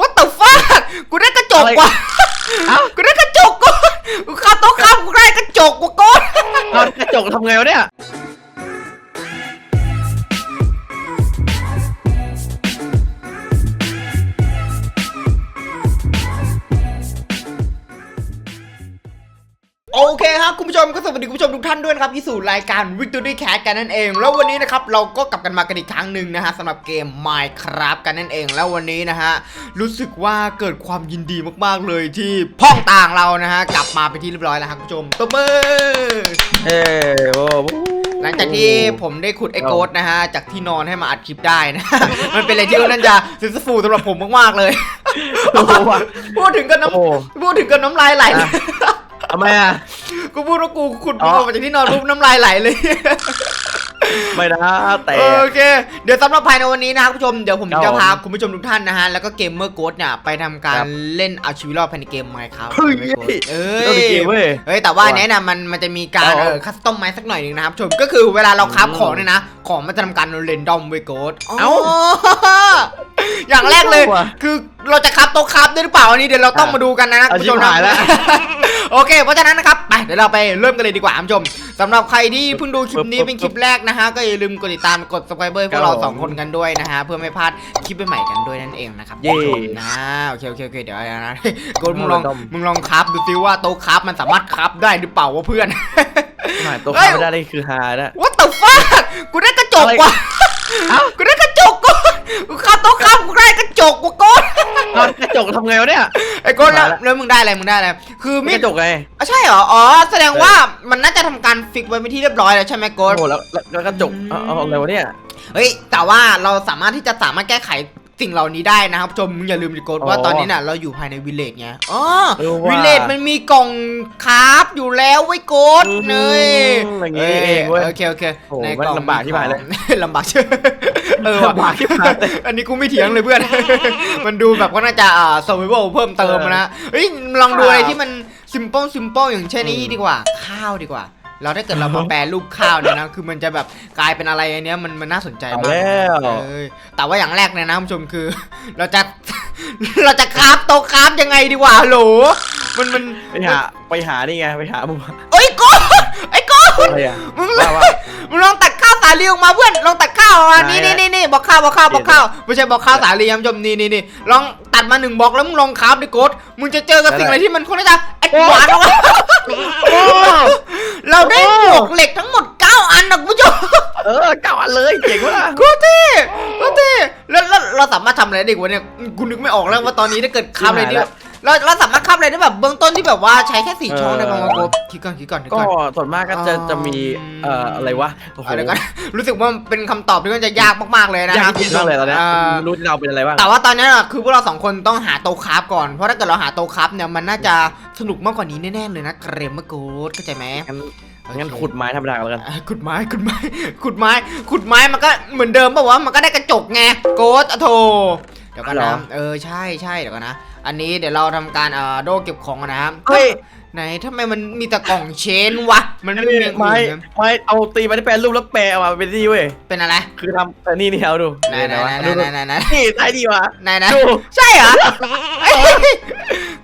What the fuck กูได้กระจกอะไรว่ะเอ้า กูได้กระจกก่อนกูขับโต๊ะข้ามกูได้กระจกว่ะก่อน เอากระจกทำไงวะเนี่ย เคครับคุณผู้ชมก็สวัสดีคุณผู้ชมทุกท่านด้วยนะครับที่สู่รายการ Victory Cat กันนั่นเอง แล้ววันนี้นะครับเราก็กลับกันมากันอีกครั้งหนึ่งนะฮะสำหรับเกม Minecraft กันนั่นเอง แล้ววันนี้นะฮะรู้สึกว่าเกิดความยินดีมากๆเลยที่พ่องต่างเรานะฮะกลับมาเป็นที่เรียบร้อยแล้วครับคุณผู้ชมตบมือ เอ้ยโอ้โห หลังจากที่ผมได้ขุดไอโกดนะฮะ จากที่นอนให้มาอัดคลิปได้นะ มันเป็นอะไรที่ค่อนข้างจะซิสฟูสำหรับผมมากๆเลย โอ้โหว่ะพูดถึงกันน้โอ้โหำพูดถึงกันน้ำลายไหลอะ ทำไมอะ กูพูดว่ากูขุดอ๋มึองออกมาจากที่นอนปุ๊บน้ำลายไหลเลย ไม่นะแต่ โอเค เดี๋ยวสำหรับภายในวันนี้นะครับคุณผู้ชม เดี๋ยวผมครับจะพาผมคุณผู้ชมทุกท่านนะฮะ แล้วก็เกมเมอร์โกดเนี่ย ไปทำการครับเล่นเอาชีวิตรอดภายในเกม Minecraft เฮ้ยเอ้ต้องมีเกมเว้ยเฮ้ย แต่ว่าอันเนี้ยนะมันมันจะมีการเอาเออคัสตอมไม้สักหน่อยหนึงนะครับชม ก็คือเวลาเราคราฟอืมของเนี่ยนะ ของมันจะทำการเรนดอมเวยโกดเอ้า อย่างแรกเลยว่ะคือ เราจะคราฟโต๊ะคราฟได้หรือเปล่าอันนี้เดี๋ยวเราต้องอะมาดูกันนะนะเอาคุณผู้ชมชิบหายแล้วโอเค เพราะฉะนั้นนะครับไปเดี๋ยวเราไปเริ่มกันเลยดีกว่าคุณผู้ชมสำหรับใครที่เพิ่งดูคลิปนี้เป็นคลิปแรกนะฮะก็อย่าลืมกดติดตามกด subscribe พวกเราสองคนกันด้วยนะฮะเพื่อไม่พลาดคลิปใหม่ๆกันด้วยนั่นเองนะครับเย่คุณผู้ชมนะโอเคโอเคโอเคเดี๋ยวนะกดมึงลองเอาเลยมึงลองครับดูซิว่าโต๊ะครับมันสามารถครับได้หรือเปล่าวะเพื่อนหายตัวเฮ้ยเข้าไม่ได้เลยคือฮานะ What the fuck กูได้กระจกว่ะเอ้ากูได้กระจกก่อน กูขับโต๊ะครับกูได้กระจกว่ะก่อนเอากระจกทำไงวะเนี่ย ไอ้ก้อนแล้วมาละแล้วมึงได้อะไรมึงได้อะไรคือไม่มีกระจกไงอะใช่เหรอ อ๋อ แสดงว่ามันน่าจะทำการฟิกไว้เป็นที่เรียบร้อยแล้วใช่ไหมโกโอ้ดโหแล้วแล้วแล้วกระจกเอาเอาอะไรวะเนี่ยเฮ้ย แต่ว่าเราสามารถที่จะสามารถแก้ไขสิ่งเหล่านี้ได้นะครับผู้ชมมึงอย่าลืมดิโกดอ๋อว่าตอนนี้น่ะเราอยู่ภายในวิลเลจไงอ๋อเออว่ะวิลเลจมันมีกล่องคราฟอยู่แล้วไว้ยโกดอืมเนยอย่างงี้เองเว้ย โอเคโอเคโอ้โหในมันกล่องลำบากที่หายเลย ลำบากใช่ เออว่ะลำบากที่หายเลยอันนี้กูไม่เถียงเลยเพื่อน มันดูแบบว่าน่าจะอ่า survival เพิ่มเติมนะเฮ้ยลองดูอะไรที่มัน simple simple อย่างเช่นนี้ดีกว่า ข้าวดีกว่าเราถ้าเกิดเรามาแปลรูปข้าวเนี่ยนะ คือมันจะแบบกลายเป็นอะไรอันเนี้ยมันมันน่าสนใจเอามากแล้วเออแต่ว่าอย่างแรกเนี่ยนะคุณผู้ชมคือ เราจะเราจะคราฟโต๊ะคราฟยังไงดีกว่าฮัลโหลมันมันไปหาไปหานี่ไงไปหามึงเอ้ยก้อนไอ้ก้อนอะไรอะมึงว่าว่ามึงลองตัดข้าว สาลีออกมาเพื่อนลองตัดข้าวออกมาไหนนี่อะนี่นี่นี่บอกข้าวบอกข้าวบอกข้าวไม่ใช่บอกข้าวสาลีย้ำจมนี่นี่นี่ลองตัดมาหนึ่งบอกแล้วมึงลองคราฟดิโกดมึงจะเจอกับสิ่งอะไรที่มันค่อนข้างจะแอดวานซ์มากเราได้หมวกเหล็กทั้งหมด 9 อันนะคุณผู้ชมเออเก่าอันเลยเจ๋งว่ะโคตรเท่โคตรเท่แล้วแล้วเราสามารถทำอะไรได้อีกวะเนี่ยกูนึกไม่ออกแล้วว่าตอนนี้ถ้าเกิดคราฟอะไรเนี่ย เราเราสามารถคราฟอะไรได้แบบเบื้องต้นที่แบบว่าใช้แค่สี่ช่องได้บ้างวะโกดคิดก่อนคิดก่อนคิดก็ก่อน ส่วนมากก็จะอ๋อจะมีเอ่ออะไรวะโอ้โห เอาเดี๋ยวก่อน รู้สึกว่าเป็นคำตอบที่มันจะยากมาก ๆ เลยนะยาคกรับจริงๆมากเลยตอนเนี้ยอ่าไม่รู้ที่เราเป็นอะไรบ้าง แต่ว่าตอนนี้อะคือพวกเราสองคนต้องหาโต๊ะคราฟก่อน เพราะถ้าเกิดเราหาโต๊ะคราฟเนี่ยมันน่าจะสนุกมากกว่านี้แน่ๆเลยนะเกรมเมอร์โกดเข้าใจไหมงั้นงั้นขุดไม้ธรรมดากันแล้วกัน อะขุดไม้ขุดไม้ขุดไม้ขุดไม้มันก็เหมือนเดิมป่าวะมันก็ได้กระจกไงโกดอะโถ เดี๋ยวกันเหรนะอเออใช่ใช่เดี๋ยวกันนะ อันนี้เดี๋ยวเราทำการเอ่อโดเก็บของก่อนนะครับเฮ้ยไหนทำไมมันมีแต่กล่องเชนวะ มันไม่มีอย่างไม้อื่นนะไม้เอาตีมาที่แปลรูปแล้วแปลออกมาเป็นนี่เว้ย เป็นอะไร คือทำแต่นี่นี่เอาดูไหนไหนวะไหนดูไหนดูไหนไหนนี่ได้ดีวะไหนนะดูใช่เหรอเอ้ย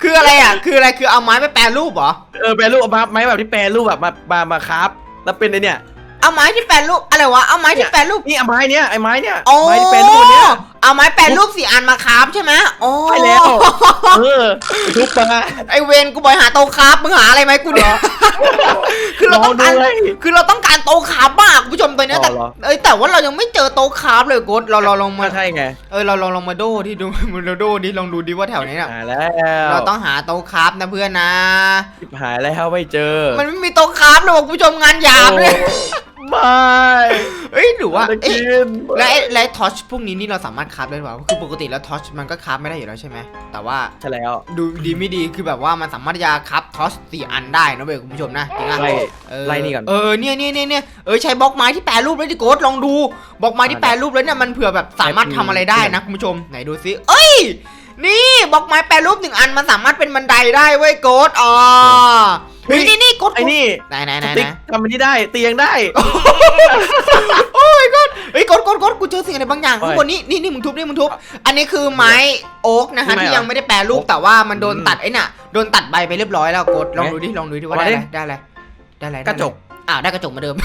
คืออะไรอะ คืออะไร คือเอาไม้ไปแปรรูปเหรอ เออแปลรูปเอามาไม้แบบที่แปลรูปแบบมา มา มาครับ แล้วเป็นไอเนี่ย เอาไม้ที่แปรรูปอะไรวะ เอาไม้ที่แปรรูปนี่เอาไม้เนี้ยไอ้ไม้เนี้ยโอ้ไม้ที่แปลรูปเนี้ยเอาไม้แปรรูปสี่อันมาคราฟใช่ไหมโอ้ใช่แล้วเออทุบมาไอเวนกูบอยหาโตะคราฟมึงหาอะไรไหมกูเนี่ยคือเราต้องการลองดูเลยคือเราต้องการโตะคราฟมากคุณผู้ชมตัวเนี้ยแต่อ๋อเหรอเอ้ยแต่ว่าเรายังไม่เจอโตะคราฟเลยกดเราเราลองมามาใช่ไงเออเราลองลองมาโดที่ดูมาโดดิลองดูดิว่าแถวนี้น่ะหายแล้วเราต้องหาโตะคราฟนะเพื่อนนะชิบหายแล้วไม่เจอ มันไม่มีโตะคราฟเลยว่ะคุณผู้ชมงานหยาบเลยโอ้ไม่ เอ้ยหรือว่าจะเอ้ยกินและไอ้และทอชพวกนี้นี่เราสามารถคราฟได้หรือเปล่าคือปกติแล้วทอชมันก็คราฟไม่ได้อยู่แล้วใช่ไหมแต่ว่าใช่แล้วดูดีไม่ดีคือแบบว่ามันสามารถที่จะคราฟทอชสี่อันได้นะเว้ยคุณผู้ชมนะจริงอะไล่เออไล่นี่ก่อนเออเนี่ยเนี่ยเนี่ยเนี่ยเออใช้บล็อกไม้ที่แปรรูปแล้วดิโกดลองดูบล็อกไม้ที่แปรรูปแล้วเนี่ยมันเผื่อแบบสามารถทำอะไรได้นะคุณผู้ชมไหนดูซิเอ้ยนี่บล็อกไม้แปรรูปหนึ่งอันมันสามารถเป็นบันไดได้เว้ยโกดอ๋อ เฮ้ย นี่นี่นี่โกดไอ้นี่ไหนไหนไหนสไหติ๊กนทำมันนี่ได้เตียงได้ โอ้ยก็เฮ้ยกดกดกดกูเจอสิ่งอะไรบางอย่างข้างบนนี้นี่นี่มึงทุบนี่มึงทุบ อันนี้คือไม้โอ๊กนะฮะทำไมที่อะยังไม่ได้แปรรูปแต่ว่ามันโดนอืมตัดไอ้น่ะ โดนตัดใบไปเรียบร้อยแล้วกดลองไหนดูดิลองดูดิว่าเอาได้มาอะไรดิได้อะไรได้อะไรกระจก อ้าวได้กระจกมาเดิม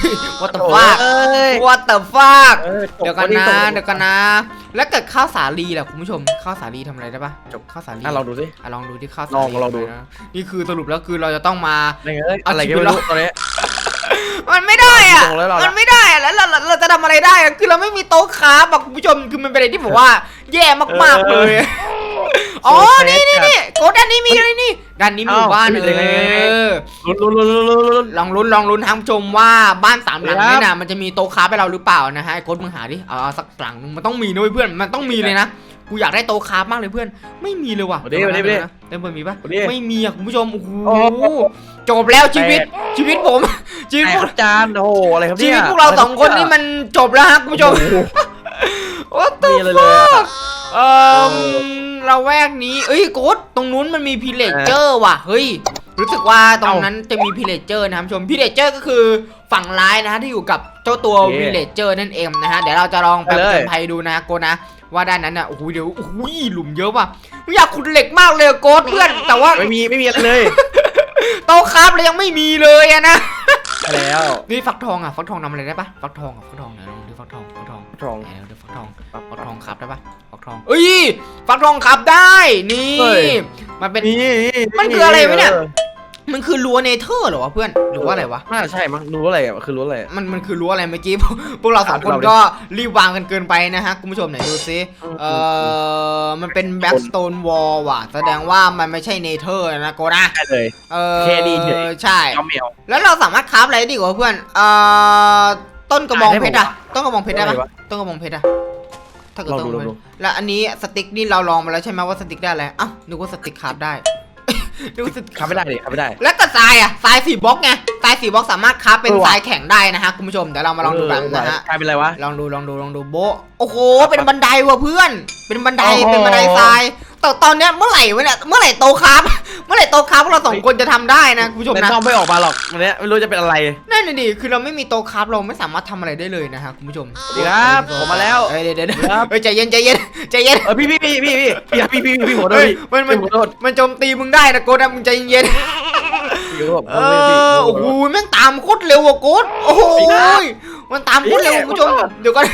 What the โอ้ fuck เอ้ย What the fuck เออเดี๋ยวกันนะ เดี๋ยวกันนะ แล้วเกิดข้าวสาลีล่ะคุณผู้ชม ข้าวสาลีทำอะไรได้ปะจบข้าวสาลีอะลองดูสิอะลองดูที่ข้าวสาลองลีลองดูทำะไรนะนี่คือสรุปแล้วคือเราจะต้องมาอะไรเงี้ยเอาอะไรชีก็วิตไม่รู้รอดตอนนี้มันไม่ได้อะตรงแล้วเราละมันไม่ได้อะแล้วเราเราเราจะทำอะไรได้อะคือเราไม่มีโต๊ะค้าแบบคุณผู้ชมคือมันเป็นอะไรที่ผมว่า แย่มากๆเลย อ๋อ นี่นี่นี่โกดด้านนี้มีอะไรนี่ด้านนี้มีหมู่บ้านเอ้าเอเป็นยังไงอ ลุ้นลุ้นลุ้นลุ้นลุ้นลองลุ้นลองลุ้นทางผู้ชมว่าบ้านสามหลังนี่นะมันจะมีโต๊ะค้าไปเราหรือเปล่านะฮะไอ้โกดมึงหาดิเอาเอสักหลังนึงมันต้องมีนะเว้เพื่อนมันต้องมีเลยนะกูอยากได้โต๊ะค้ามากเลยเพื่อน ไม่มีเลยว่ะเอาดิเอาดิเอาดิเต็มเปิดมีปะไม่มีอะคุณผู้ชมโอ้โหจบแล้วชีวิตชีวิตผมชีวิตแตพกวกครับจานโอ้โหอะไรครับเนี่ยชีวิตพวกเราสองคนนี่มันจบแล้วฮะคุณผู้ชมโอ้โห What มี the อะไรเลยอะเออเราแวกนี้ เอ้ยโกดตรงนู้นมันมีพิเลเจอร์ว่ะ เฮ้ย รู้สึกว่าตรงนั้นจะมีพิเลเจอร์นะครับผู้ชมพิเลเจอร์ก็คือฝั่งร้ายนะฮะที่อยู่กับเจ้าตัวโอเคพิเลเจอร์นั่นเองนะฮะเดี๋ยวเราจะลองไปไปเลยผจญภัยดูนะโกดนะว่าด้านนั้นอะโอ้โหเดี๋ยวโอ้โหหลุมเยอะว่ะไม่อยากขุดเหล็กมากเลยอะโกดเพื่อนแต่ว่าไม่มีไม่มีอะไรเลยโต๊ะคราฟเรายังไม่มีเลยอะนะไปแล้วนี่ฟักทองอะฟักทองทำอะไรได้ปะฟักทองอะฟักทองไหนลองดูฟักทองฟักทองทองไหนลองดูฟักทองฟักทองครับได้ปะฟักทองเอ้ยฟักทองครับได้นี่เฮ้ยมันเป็นนี่มันคืออะไรวะเนี่ย มันคือรั้วเนเธอร์เหรอวะเพื่อนหรือว่าอะไรวะ น่าจะใช่มั้งรู้อะไรอะคือรู้อะไรอะมันมันคือรั้วอะไรเมื่อกี้พวกเราสองคนเราดิก็รีบวางกันเกินไปนะฮะ คุณผู้ชมไหนดูซิอืมเอ่อมันเป็นแบ็กสโตนวอลว่ะ แสดงว่ามันไม่ใช่เนเธอร์นะโกนะใช่เลย เออเคดีเฉย ใช่ จอมเหมียวแล้วเราสามารถคราฟอะไรได้ดีกว่าเพื่อนเอ่อต้นกระบองเพชรอะต้นกระบองเพชรได้ปะอะไรวะต้นกระบองเพชรอะถ้าเกิดลองต้นดูกระบองเพลองดู ชรแล้วอันนี้สติ๊กนี่เราลองมาแล้วใช่ไหมว่าสติ๊กได้อะไรอ้าวนึกว่าสติ๊กคราฟได้ นึกว่าสติ๊กขับไม่ได้ดิขับไม่ได้ แล้วก็ทรายอะทรายสี่บล็อกไงทรายสี่บล็อกสามารถคราฟเป็นเออว่ะ ทรายแข็งได้นะฮะคุณผู้ชมเดี๋ยวเรามาลองดูกันนะฮะกลายเป็นอะไรวะ ลองดูลองดูลองดูโบะโอ้โหเป็นบันไดว่ะเพื่อน เป็นบันไดโอ้โห เป็นบันไดทราย แต่ตอนเนี้ยเมื่อไหร่วะเนี่ยเมื่อไหร่โตครับ เมื่อไหร่โตครับพวกเราสองคนจะทำได้นะคุณผู้ชมแต่นะช่องไม่ออกมาหรอกวันเนี้ยไม่รู้จะเป็นอะไร นั่นน่ะดิคือเราไม่มีโตครับเราไม่สามารถทำอะไรได้เลยนะฮะคุณผู้ชมสวัสดีครับผมมาแล้วเอ้ยเดี๋ยวเดี๋ยวเดี๋ยวครับเฮ้ยใจเย็นใจเย็นใจเย็นเออพี่พี่พี่พี่พี่พี่พี่พี่พี่ผมโดนเฮ้ยพี่มันมันพี่ผมโดนมันโจมตีมึงได้นะโกดนะมึงใจเย็นพี่ผมเออโอ้โหแม่งตามโคตรเร็วอะโกดโอ้โหมันตามโคตรเร็วคุณผู้ชมเดี๋ยวก่อน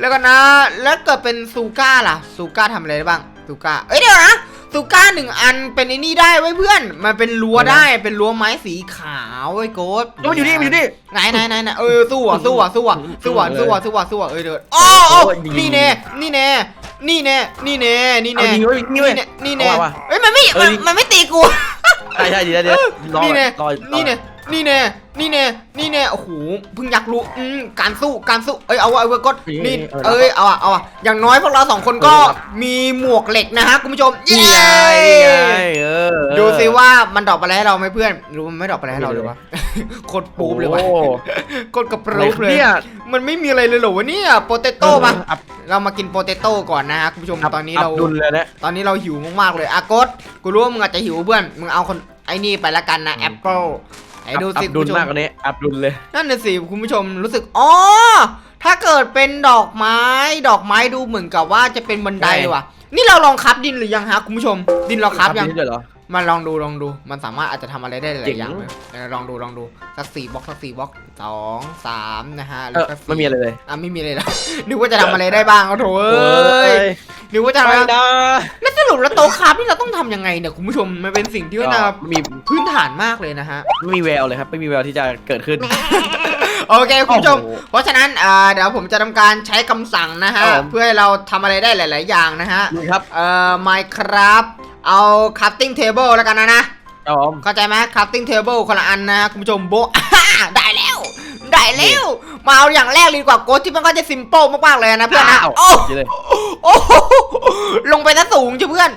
แล้วก็นะ แล้วเกิดเป็นซูก้าล่ะซูก้าทำอะไรได้บ้าง ซูก้าเอ้ยเดี๋ยวนะซูก้าหนึ่งอันเป็นไอ้นี่ได้ไว้ยเพื่อน มันเป็นรั้วได้เป็นรั้วไม้สีขาวไอ้ยโกดมันอยู่นี่มันอยู่นี่ไหนไหนไหนไหนเออสู้อะสู้อะสู้อะสู้อะสู้อะสู้อะสู้อะเออเดินโอ้โอ้โอ้ยยิงนี่แน่นี่แน่นี่แน่นี่แน่นี่เอาแน่ยิงไว้ยิงไว้นี่แน่นี่แน่เอาว่ะเอ้ยมันไม่เอมัอนยิงมันไม่ตีกูใช่ใช่ดีแล้วเดี๋ยวรอนี่แน่รอรอนี่แน่ นี่แน่ นี่แน่ นี่แน่ โอ้โห เพิ่งอยากรู้อืมการสู้ การสู้ เอ้ย เอาวะเอาวะกดนี่ เอ้ย เอาอะเอาอะอย่างน้อยพวกเราสองคนก็มีหมวกเหล็กนะฮะคุณผู้ชมนี่เย้ไงนี่ไงเออดูสิว่ามันดรอกอะไรให้เราไหมเพื่อนหรือมันไม่ดรอกอะไรให้เราเลยวะโคตรปูบเลยวะโอ้โคตรกระปอะไรรูบเลยเนี่ยมันไม่มีอะไรเลยเหรอวะเนี่ยโปเตโต้มาอับเรามากินโปเตโต้ก่อนนะฮะคุณผู้ชมอับตอนนี้เราอับดุลเลยนะตอนนี้เราหิวมากๆเลยอากดกูรู้ว่ามึงอาจจะหิวเพื่อน มึงเอาคนไอ้นี่ไปละกันนะแอปเปิล ไหนดูสิอับคุณดุลผู้ชมมากกว่านี้อับดุลเลย นั่นน่ะสิคุณผู้ชมรู้สึกอ๋อถ้าเกิดเป็นดอกไม้ ดอกไม้ดูเหมือนกับว่าจะเป็นบันไดใช่ ว่ะ นี่เราลองคับดินหรือยังฮะคุณผู้ชม ดินเราคับยังอัดุลด้วยเหรอ มาลองดูลองดูมันสามารถอาจจะทำอะไรได้หลาเจ๋ยงๆอย่างเลยเออลองดูลองดูสักสี่บล็อกสักสี่บล็อกสองสามนะฮะเอแล้วอก็สี่ไม่มีอะไรเลยอะไม่มีเลยนะ นึกว่าจะทำอะไรได้บ้างก็โถเอ้ย นึกว่าจะทำไม่อะไรได้ แล้วสรุปแล้วโต๊ะคราฟนี่เราต้องทำยังไงเนี่ยคุณผู้ชมมันเป็นสิ่งที่ว่าน่าไม่มีพื้นฐานมากเลยนะฮะ ไม่มีแววเลยครับ ไม่มีแววที่จะเกิดขึ้น โอเคคุณผู้ชม โอ้โหเพราะฉะนั้นอ่าเดี๋ยวผมจะทำการใช้คำสั่งนะฮะ ครับผม เพื่อให้เราทำอะไรได้หลาย ๆ อย่างนะฮะ นี่ครับเอ่อ Minecraft เอา crafting table แล้วกันนะนะ ครับผม เข้าใจไหม crafting table คนละอันนะฮะคุณผู้ชมโบะ ได้แล้ว ได้แล้ว มาเอาอย่างแรกเลยดีกว่าโกดที่มันก็จะ simple มาก ๆ เลยนะเพื่อนนะอ้าว โอ้ดีเลย โอ้โหลงไปซะสูงจ้ะเพื่อน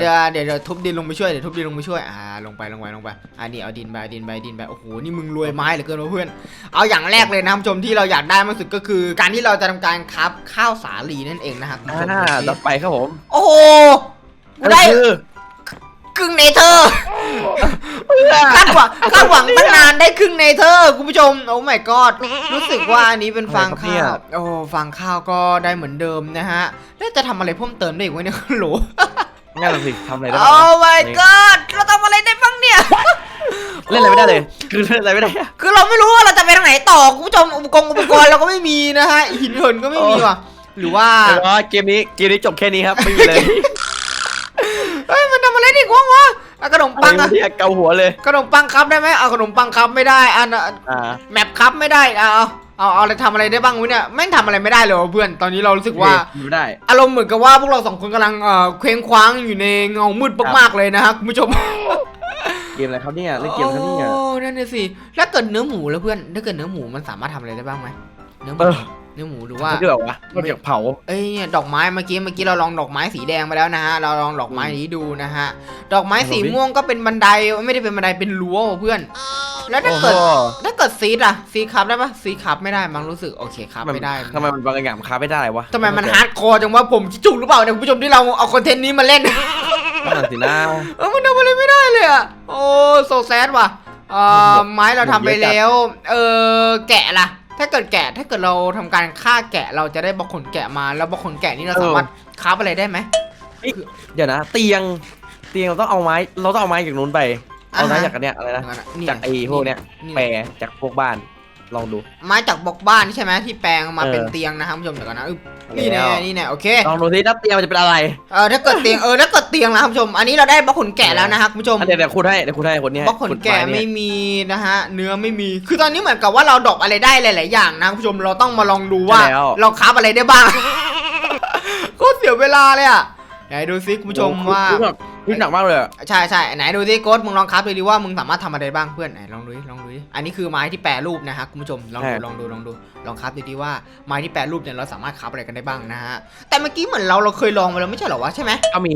เดี๋ยวเดี๋ยวเดี๋ยวทุบดินลงไปช่วยเดี๋ยวทุบดินลงไปช่วยอ่าลงไปลงไปลงไปอ่านี่เอาดินไปเอาดินไปดินไปโอ้โหนี่มึงรวยไม้เหลือเกินวะเพื่อน เอาอย่างแรกเลยนะคุณผู้ชมที่เราอยากได้มากสุดก็คือ การที่เราจะทำการคับข้าวสาลีนั่นเองนะครับคุณผู้ชมอ่าต่อไปครับผม โอ้โหกูได้ คือกึ่งเนเธอร์คาดหวังคาดหวังตั้งนานได้ครึ่งในเธอร์คุณผู้ชมโอ้ my god รู้สึกว่าอันนี้เป็นฟางข้าวโอ้ฟางข้าวก็ได้เหมือนเดิมนะฮะ แล้วจะทำอะไรเพิ่มเติมได้อีกไหมเนี่ยโหลงั้นเราสิทำอะไรได้โอ้บ้าง my god เราทำอะไรได้บ้างเนี่ยเล่นอะไรไม่ได้เลย คือเล่นอะไรไม่ได้อะคือเราไม่รู้ว่าเราจะไปทางไหนต่อคุณผู้ชมอุปกรณ์อุปกรณ์เราก็ไม่มีนะฮะหินเหินก็ไม่มีว่ะหรือว่าแต่ว่าเกมนี้เกมนี้จบแค่นี้ครับไม่มีเลย เอ้ยมันทำอะไรได้ กวงวะเอาขนมปังอะเกาหัวเลย ขนมปังครับได้ไหมเอาขนมปังครับไม่ได้อันน่ะอ่าแมปครับไม่ได้เอาเอาเอาอะไรทำอะไรได้บ้างวะเนี่ยแม่งทำอะไรไม่ได้เลยวะเพื่อนตอนนี้เรารู้สึกว่าไม่ได้ อารมณ์เหมือนกับว่าพวกเราสองคนกำลังเอ่อเคว้งคว้างอยู่ในเงามืดมากๆเลยนะฮะคุณผู้ชมเกมอะไรครับเนี่ยเล่นเกมอะไรครับเนี่ยโอ้นั่นน่ะสิแล้วเกิดเนื้อหมูแล้วเพื่อนถ้าเกิดเนื้อหมูมันสามารถทำอะไรได้บ้างไหมเนื้อหมู เออเนื้อหมูหรือว่าว่า คือแบบว่านอกจากเผา เอ้ยเนี่ยดอกไม้เมื่อกี้เมื่อกี้เราลองดอกไม้สีแดงไปแล้วนะฮะเราลองดอกไม้นี้ดูนะฮะดอกไม้สีลองดิม่วงก็เป็นบันไดไม่ได้เป็นบันไดเป็นรั้วว่ะเพื่อน แล้วถ้าโอ้โหเกิดถ้าเกิดซีดอะซีครับได้ปะซีครับไม่ได้มั้งรู้สึกโอเคครับมันไม่ได้ทำไมมันบางอย่างมันค้าไม่ได้วะทำไมมันฮาร์ดคอร์จังวะผมคิดถูกหรือเปล่าเนี่ยคุณผู้ชมที่เราเอาคอนเทนต์นี้มาเล่นนั่นสินะเออมันทำอะไรไม่ได้เลยอะโอ้โซแซดว่ะเออไม้เราทำไปแล้ว เออแกะล่ะ ถ้าเกิดแกะถ้าเกิดเราทำการฆ่าแกะเราจะได้บล็อกขนแกะมา แล้วบล็อกขนแกะนี่เราสามารถคราฟอะไรได้ไหมเดี๋ยวนะ เตียง เตียงเราต้องเอาไม้ เราต้องเอาไม้จากนู้นไป เอาไม้อ่าฮะจากอันเนี้ยอะไรนะนี่จากไอ้พวกเนี้ยนี่แปรจากพวกบ้าน ลองดู ไม้จากบล็อกบ้านใช่ไหมที่แปลงมาเออ เป็นเตียงนะครับคุณผู้ชมเดี๋ยวก่อนนะอึ๊บนี่แล้แน่วนี่แน่โอเค ลองดูสิถ้าเตียงมันจะเป็นอะไรเออถ้าเกิดเตียงเออถ้าเกิดเตียงนะครับคุณผู้ชม อันนี้เราได้บล็อกขนแกะแล้วนะครับคุณผู้ชม อะเดี๋ยวเดี๋ยวคุณให้เดี๋ยวคุณให้คนเนี้ยบล็อกขนแกะคุณไม่เนี่ยมีนะฮะ เนื้อไม่มี คือตอนนี้เหมือนกับว่าเราดรอกอะไรได้หลาย ๆ อย่างนะคุณผู้ชม เราต้องมาลองดูว่าใช่แล้วเราคราฟอะไรได้บ้างโคตรเสียเวลาเลยอะไหนดูซิคุณผู้ชมว่า โอ้โหคุณแบบคุณหนักมากเลยอะใช่ใช่ไหนดูซิโค้ดมึงลองคราฟดูดิว่ามึงสามารถทำอะไรบ้างเพื่อนไหนลองดูดิลองดูดิอันนี้คือไม้ที่แปรรูปนะฮะคุณผู้ชมลองดูลองดูลองดูลองคราฟดูดิว่าไม้ที่แปรรูปเนี่ยเราสามารถคราฟอะไรกันได้บ้างนะฮะแต่เมื่อกี้เหมือนเราเราเคยลองมาแล้วไม่ใช่เหรอวะใช่ไหมก็มี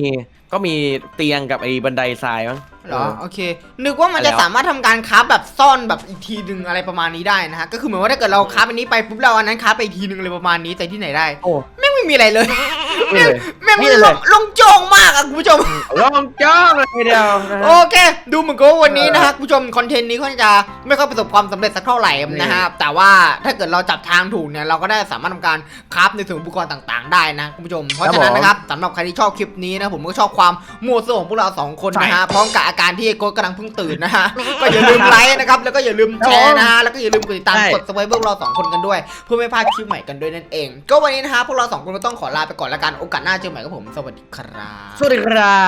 ก็มีเตียงกับไอ้บันไดทรายมั้ง เหรอโอเค นึกว่ามันจะแล้วสามารถทำการคราฟแบบซ่อนแบบอีกทีหนึ่งอะไรประมาณนี้ได้นะฮะก็คือเหมือนว่าถ้าเกิดเราคราฟอันนี้ไปปุ๊บเราอันนั้นคราฟไปอีกทีหนึ่งอะไรประมาณนี้แต่ที่ไหนได้โอ้แม่งไม่มีอะไรเลยไม่เลย แม่งไม่ไม่เลยลงลงโจงมากอะคุณผู้ชม ลองจ้องเลยทีเดียวนะฮะโอเค ดูเหมือนกับว่าวันนี้นะฮะคุณผู้ชมคอนเทนต์นี้ค่อนข้างจะไม่ค่อยประสบความสำเร็จสักเท่าไหร่นะฮะแต่ว่าถ้าเกิดเราจับทางถูกเนี่ยเราก็ได้สามารถทำการคราฟในส่วนอุปกรณ์ต่างๆ ได้นะคุณผู้ชม เพราะฉะนั้นนะครับสำหรับใครที่ชอบคลิปนี้นะผมก็ชอบความมั่วซั่วของพวกเราสองคนนะฮะพร้อมกับอาการที่โกดกำลังเพิ่งตื่นนะฮะก็อย่าลืมไลค์นะครับแล้วก็อย่าลืมแชร์นะฮะแล้วก็อย่าลืมกดติดตามกดสไครต์พวกเราสองคนกันด้วย เพื่อไม่พลาดคลิปใหม่กันด้วยนั่นเอง ก็วันนี้นะฮะพวกเราสองคนก็ต้องขอลาไปก่อนละันโอกาสหน้าเจอใหม่กับผม สวัสดีครับ สวัสดีครั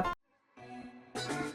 บ